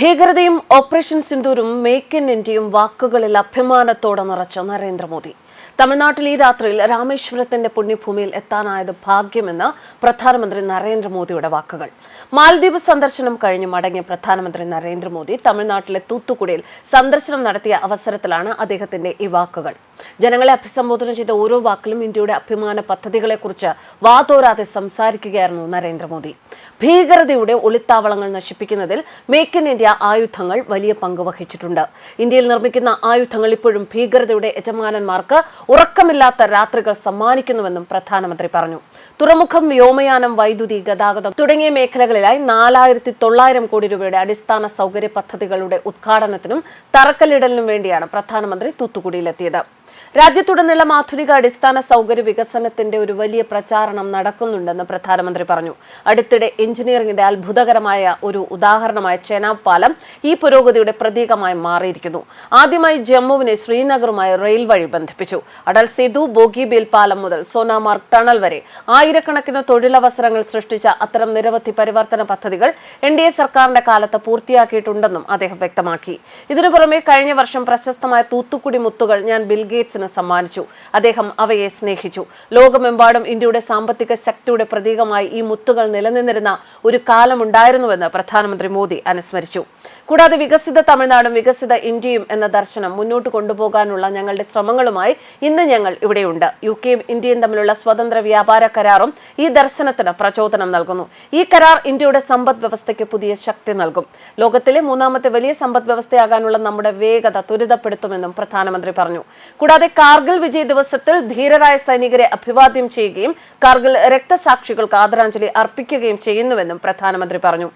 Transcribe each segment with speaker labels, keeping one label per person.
Speaker 1: ഭീകരതയും operation സിന്ദൂരും make in ഇന്ത്യയും വാക്കുകളിൽ അഭിമാനത്തോടെ നിറച്ച നരേന്ദ്രമോദി. തമിഴ്നാട്ടിൽ ഈ രാത്രിയിൽ രാമേശ്വരത്തിന്റെ പുണ്യഭൂമിയിൽ എത്താനായത് ഭാഗ്യമെന്ന് പ്രധാനമന്ത്രി നരേന്ദ്രമോദിയുടെ വാക്കുകൾ. മാലദ്വീപ് സന്ദർശനം കഴിഞ്ഞ് മടങ്ങിയ പ്രധാനമന്ത്രി നരേന്ദ്രമോദി തമിഴ്നാട്ടിലെ തൂത്തുക്കുടിയിൽ സന്ദർശനം നടത്തിയ അവസരത്തിലാണ് അദ്ദേഹത്തിന്റെ ഈ വാക്കുകൾ. ജനങ്ങളെ അഭിസംബോധന ചെയ്ത ഓരോ വാക്കിലും ഇന്ത്യയുടെ അഭിമാന പദ്ധതികളെക്കുറിച്ച് വാതോരാതെ സംസാരിക്കുകയായിരുന്നു നരേന്ദ്രമോദി. ഭീകരതയുടെ ഒളിത്താവളങ്ങൾ നശിപ്പിക്കുന്നതിൽ മേക്ക് ഇൻ ഇന്ത്യ ആയുധങ്ങൾ വലിയ പങ്ക് വഹിച്ചിട്ടുണ്ട്. ഇന്ത്യയിൽ നിർമ്മിക്കുന്ന ആയുധങ്ങൾ ഇപ്പോഴും ഭീകരതയുടെ യജമാനന്മാർക്ക് ഉറക്കമില്ലാത്ത രാത്രികൾ സമ്മാനിക്കുന്നുവെന്നും പ്രധാനമന്ത്രി പറഞ്ഞു. തുറമുഖം വ്യോമയാനം വൈദ്യുതി ഗതാഗതം തുടങ്ങിയ മേഖലകളിലായി നാലായിരത്തി തൊള്ളായിരം കോടി രൂപയുടെ അടിസ്ഥാന സൗകര്യ പദ്ധതികളുടെ ഉദ്ഘാടനത്തിനും തറക്കല്ലിടലിനും വേണ്ടിയാണ് പ്രധാനമന്ത്രി തൂത്തുക്കുടിയിലെത്തിയത്. രാജ്യത്തുടനീളം ആധുനിക അടിസ്ഥാന സൗകര്യ വികസനത്തിന്റെ ഒരു വലിയ പ്രചാരണം നടക്കുന്നുണ്ടെന്ന് പ്രധാനമന്ത്രി പറഞ്ഞു. അടുത്തിടെ എഞ്ചിനീയറിംഗിന്റെ അത്ഭുതകരമായ ഒരു ഉദാഹരണമായ ചെനാബ് പാലം ഈ പുരോഗതിയുടെ പ്രതീകമായി മാറിയിരിക്കുന്നു. ആദ്യമായി ജമ്മുവിനെ ശ്രീനഗറുമായി റെയിൽ വഴി ബന്ധിപ്പിച്ചു. അടൽ സേതു ബോഗിബേൽ പാലം മുതൽ സോനാമാർഗ് ടണൽ വരെ ആയിരക്കണക്കിന് തൊഴിലവസരങ്ങൾ സൃഷ്ടിച്ച അത്തരം നിരവധി പരിവർത്തന പദ്ധതികൾ എൻ ഡി എ സർക്കാരിന്റെ കാലത്ത് പൂർത്തിയാക്കിയിട്ടുണ്ടെന്നും അദ്ദേഹം വ്യക്തമാക്കി. ഇതിനു പുറമെ കഴിഞ്ഞ വർഷം പ്രശസ്തമായ തൂത്തുക്കുടി മുത്തുകൾ ഞാൻ ബിൽ ഗേറ്റ്സിന് സമ്മാനിച്ചു. അദ്ദേഹം അവയെ സ്നേഹിച്ചു. ലോകമെമ്പാടും ഇന്ത്യയുടെ സാമ്പത്തിക ശക്തിയുടെ പ്രതീകമായി ഈ മുത്തുകൾ നിലനിന്നിരുന്ന ഒരു കാലമുണ്ടായിരുന്നുവെന്ന് പ്രധാനമന്ത്രി മോദി അനുസ്മരിച്ചു. കൂടാതെ വികസിത തമിഴ്നാടും വികസിത ഇന്ത്യയും എന്ന ദർശനം മുന്നോട്ട് കൊണ്ടുപോകാനുള്ള ഞങ്ങളുടെ ശ്രമങ്ങളുമായി ഇന്ന് ഞങ്ങൾ ഇവിടെയുണ്ട്. യു കെയും ഇന്ത്യയും തമ്മിലുള്ള സ്വതന്ത്ര വ്യാപാര കരാറും ഈ ദർശനത്തിന് പ്രചോദനം നൽകുന്നു. ഈ കരാർ ഇന്ത്യയുടെ സമ്പദ് വ്യവസ്ഥയ്ക്ക് പുതിയ ശക്തി നൽകും. ലോകത്തിലെ മൂന്നാമത്തെ വലിയ സമ്പദ് വ്യവസ്ഥയാകാനുള്ള നമ്മുടെ വേഗത ത്വരിതപ്പെടുത്തുമെന്നും പ്രധാനമന്ത്രി പറഞ്ഞു. കൂടാതെ കാർഗിൽ വിജയ് ദിവസത്തിൽ ധീരരായ സൈനികരെ അഭിവാദ്യം ചെയ്യുകയും കാർഗിൽ രക്തസാക്ഷികൾക്ക് ആദരാഞ്ജലി അർപ്പിക്കുകയും ചെയ്യുന്നുവെന്നും പ്രധാനമന്ത്രി പറഞ്ഞു.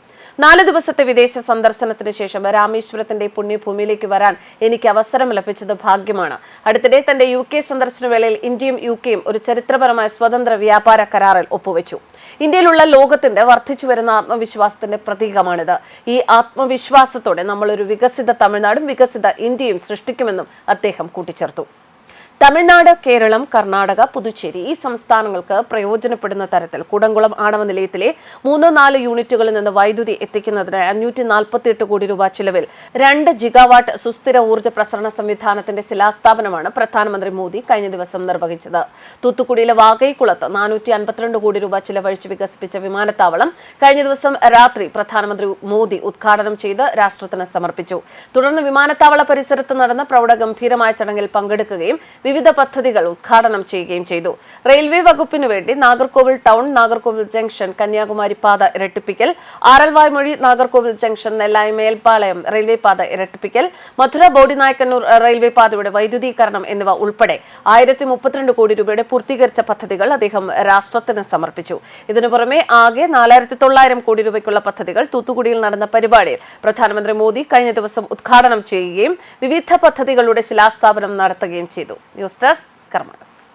Speaker 1: നാല് ദിവസത്തെ വിദേശ സന്ദർശനത്തിന് ശേഷം രാമേശ്വരത്തിന്റെ പുണ്യഭൂമിയിലേക്ക് വരാൻ എനിക്ക് അവസരം ലഭിച്ചത് ഭാഗ്യമാണ്. അടുത്തിടെ തന്റെ യു കെ സന്ദർശന വേളയിൽ ഇന്ത്യയും യു കെയും ഒരു ചരിത്രപരമായ സ്വതന്ത്ര വ്യാപാര കരാറിൽ ഒപ്പുവെച്ചു. ഇന്ത്യയിലുള്ള ലോകത്തിന്റെ വർദ്ധിച്ചു വരുന്ന ആത്മവിശ്വാസത്തിന്റെ പ്രതീകമാണിത്. ഈ ആത്മവിശ്വാസത്തോടെ നമ്മൾ ഒരു വികസിത തമിഴ്നാടും വികസിത ഇന്ത്യയും സൃഷ്ടിക്കുമെന്നും അദ്ദേഹം കൂട്ടിച്ചേർത്തു. തമിഴ്നാട് കേരളം കർണാടക പുതുച്ചേരി ഈ സംസ്ഥാനങ്ങൾക്ക് പ്രയോജനപ്പെടുന്ന തരത്തിൽ കുടംകുളം ആണവ നിലയത്തിലെ മൂന്ന് നാല് യൂണിറ്റുകളിൽ നിന്ന് വൈദ്യുതി എത്തിക്കുന്നതിന് അഞ്ഞൂറ്റി നാൽപ്പത്തിയെട്ട് കോടി രൂപ ചിലവിൽ രണ്ട് ജിഗാവാട്ട് സുസ്ഥിര ഊർജ പ്രസരണ സംവിധാനത്തിന്റെ ശിലാസ്ഥാപനമാണ് പ്രധാനമന്ത്രി മോദി കഴിഞ്ഞ ദിവസം നിർവഹിച്ചത്. തൂത്തുക്കുടിയിലെ വാകൈക്കുളത്ത് നാനൂറ്റി അൻപത്തിരണ്ട് കോടി രൂപ ചിലവഴിച്ച് വികസിപ്പിച്ച വിമാനത്താവളം കഴിഞ്ഞ ദിവസം രാത്രി പ്രധാനമന്ത്രി മോദി ഉദ്ഘാടനം ചെയ്ത് രാഷ്ട്രത്തിന് സമർപ്പിച്ചു. തുടർന്ന് വിമാനത്താവള പരിസരത്ത് നടന്ന പ്രൗഢഗംഭീരമായ ചടങ്ങിൽ പങ്കെടുക്കുകയും വിവിധ പദ്ധതികൾ ഉദ്ഘാടനം ചെയ്യുകയും ചെയ്തു. റെയിൽവേ വകുപ്പിനു വേണ്ടി നാഗർകോവിൽ ടൗൺ നാഗർകോവിൽ ജംഗ്ഷൻ കന്യാകുമാരി പാത ഇരട്ടിപ്പിക്കൽ ആറൽവായ്മൊഴി നാഗർകോവിൽ ജംഗ്ഷൻ നെല്ലായി മേൽപ്പാളയം റെയിൽവേ പാത ഇരട്ടിപ്പിക്കൽ മധുര ബോഡിനായ്ക്കന്നൂർ റെയിൽവേ പാതയുടെ വൈദ്യുതീകരണം എന്നിവ ഉൾപ്പെടെ ആയിരത്തി മുപ്പത്തിരണ്ട് കോടി രൂപയുടെ പൂർത്തീകരിച്ച പദ്ധതികൾ അദ്ദേഹം രാഷ്ട്രത്തിന് സമർപ്പിച്ചു. ഇതിനു പുറമെ ആകെ നാലായിരത്തി തൊള്ളായിരം കോടി രൂപയ്ക്കുള്ള പദ്ധതികൾ തൂത്തുക്കുടിയിൽ നടന്ന പരിപാടിയിൽ പ്രധാനമന്ത്രി മോദി കഴിഞ്ഞ ദിവസം ഉദ്ഘാടനം ചെയ്യുകയും വിവിധ പദ്ധതികളുടെ ശിലാസ്ഥാപനം നടത്തുകയും ചെയ്തു. News desk കർമ്മസ്